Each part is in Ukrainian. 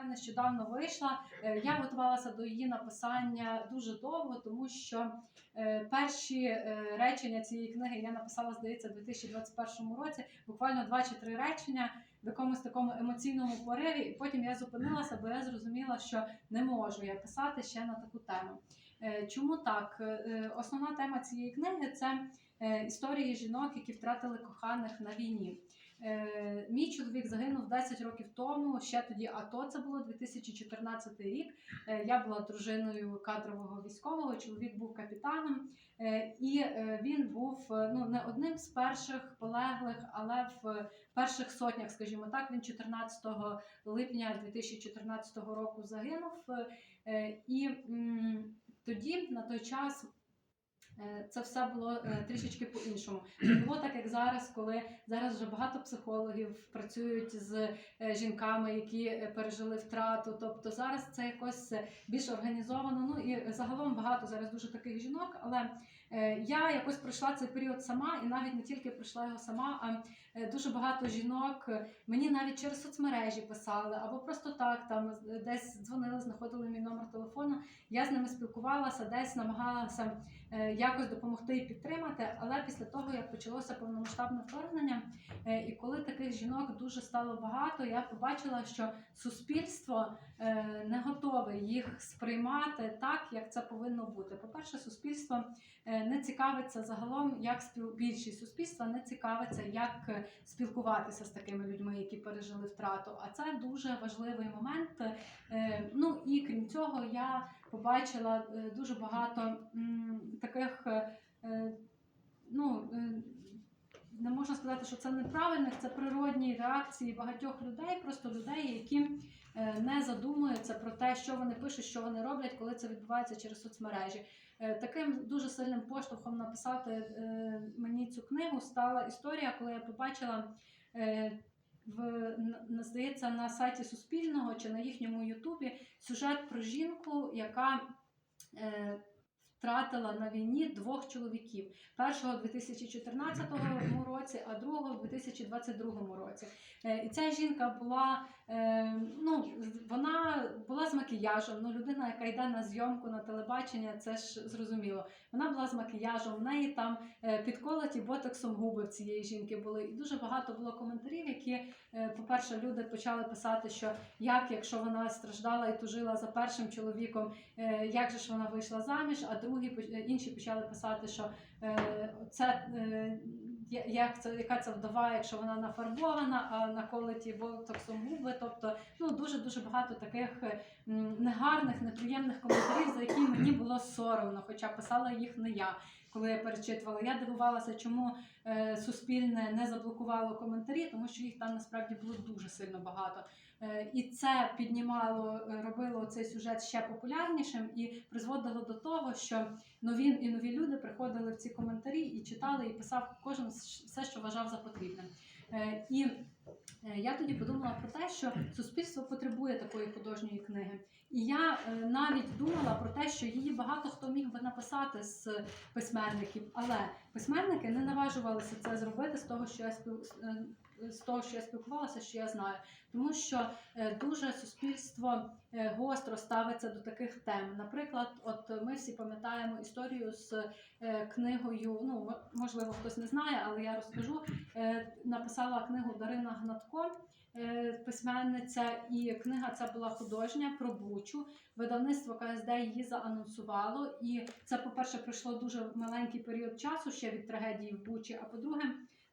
яка нещодавно вийшла. Е, Я готувалася до її написання дуже довго, тому що е, перші е, речення цієї книги я написала, здається, у 2021 році, буквально два чи три речення в якомусь такому емоційному пориві, і потім я зупинилася, бо я зрозуміла, що не можу я писати ще на таку тему. Чому так? Основна тема цієї книги це історії жінок, які втратили коханих на війні. Е, Мій чоловік загинув 10 років тому. Ще тоді АТО це було 2014 рік. Е, Я була дружиною кадрового військового. Чоловік був капітаном, Е, і він був ну не одним з перших полеглих, але в перших сотнях, скажімо так, він 14 липня 2014 року загинув. І тоді на той час. Е, Це все було е, трішечки по-іншому. Не було так, як зараз, коли зараз вже багато психологів працюють з е, жінками, які пережили втрату. Тобто зараз це якось більш організовано. Ну і загалом багато зараз дуже таких жінок. Але я якось пройшла цей період сама, і навіть не тільки пройшла його сама, а е, дуже багато жінок е, мені навіть через соцмережі писали, або просто так там е, десь дзвонили, знаходили мій номер телефону. Я з ними спілкувалася, десь намагалася е, якось допомогти і підтримати. Але після того, як почалося повномасштабне вторгнення, е, і коли таких жінок дуже стало багато, я побачила, що суспільство е, не готове їх сприймати так, як це повинно бути. По-перше, суспільство е, не цікавиться загалом, як спіл... більшість суспільства не цікавиться, як е, спілкуватися з такими людьми, які пережили втрату. А це дуже важливий момент. Е, Ну і крім цього, я побачила е, дуже багато таких. Ну, не можна сказати, що це неправильних, це природні реакції багатьох людей, просто людей, які е, не задумуються про те, що вони пишуть, що вони роблять, коли це відбувається через соцмережі. Е, Таким дуже сильним поштовхом написати е, мені цю книгу стала історія, коли я побачила в здається на сайті Суспільного чи на їхньому Ютубі сюжет про жінку, яка втратила на війні двох чоловіків: першого у 2014 році, а другого у 2022 році. Е, І ця жінка була е, ну, макіяжем. Ну, людина, яка йде на зйомку на телебачення, це ж зрозуміло. Вона була з макіяжем, в неї там е, підколоті ботоксом губи в цієї жінки були. І дуже багато було коментарів, які, е, по-перше, люди почали писати, що як, якщо вона страждала і тужила за першим чоловіком, е, як же ж вона вийшла заміж, а другі інші почали писати, що це. Як це, яка це вдова, якщо вона нафарбована, а на колеті ботоксом губи. Тобто, ну дуже дуже багато таких негарних, неприємних коментарів, за які мені було соромно, хоча писала їх не я, коли я перечитувала. Я дивувалася, чому е, суспільне не заблокувало коментарі, тому що їх там насправді було дуже сильно багато. Е, і це піднімало, е, робило цей сюжет ще популярнішим і призводило до того, що нові і нові люди приходили в ці коментарі і читали, і писав кожен все, що вважав за потрібне. Е, І я тоді подумала про те, що суспільство потребує такої художньої книги. І я навіть думала про те, що її багато хто міг би написати з письменників, але письменники не наважувалися це зробити з того, що я спіл... е, з того, що я спілкувалася, що я знаю, тому що е, дуже суспільство е, гостро ставиться до таких тем. Наприклад, от ми всі пам'ятаємо історію з е, книгою. Ну можливо, хтось не знає, але я розкажу. Написала книгу Дарина Гнатко. Письменниця, і книга ця була художня про Бучу. Видавництво КСД її заанонсувало. І це, по-перше, пройшло дуже маленький період часу ще від трагедії в Бучі. А по-друге,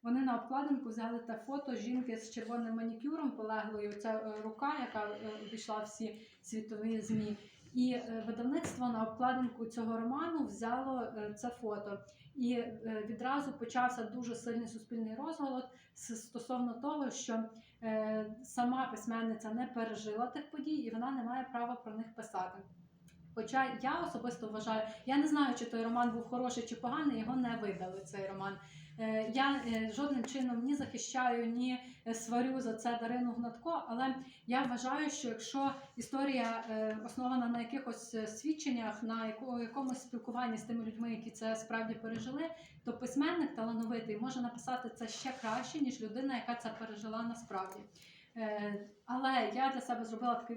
вони на обкладинку взяли те фото жінки з червоним манікюром полеглою. Ця е, рука, яка е, обійшла всі світові змі. І е, видавництво на обкладинку цього роману взяло це фото. І відразу почався дуже сильний суспільний розголос стосовно того, що сама письменниця не пережила тих подій і вона не має права про них писати. Хоча я особисто вважаю, я не знаю, чи той роман був хороший чи поганий, його не видали цей роман. Е, Я е, жодним чином ні захищаю, ні е, сварю за це Дарину Гнатко, але я вважаю, що якщо історія основана на якихось свідченнях, на якомусь спілкуванні з тими людьми, які це справді пережили, то письменник талановитий може написати це ще краще, ніж людина, яка це пережила насправді. Але я для себе зробила такий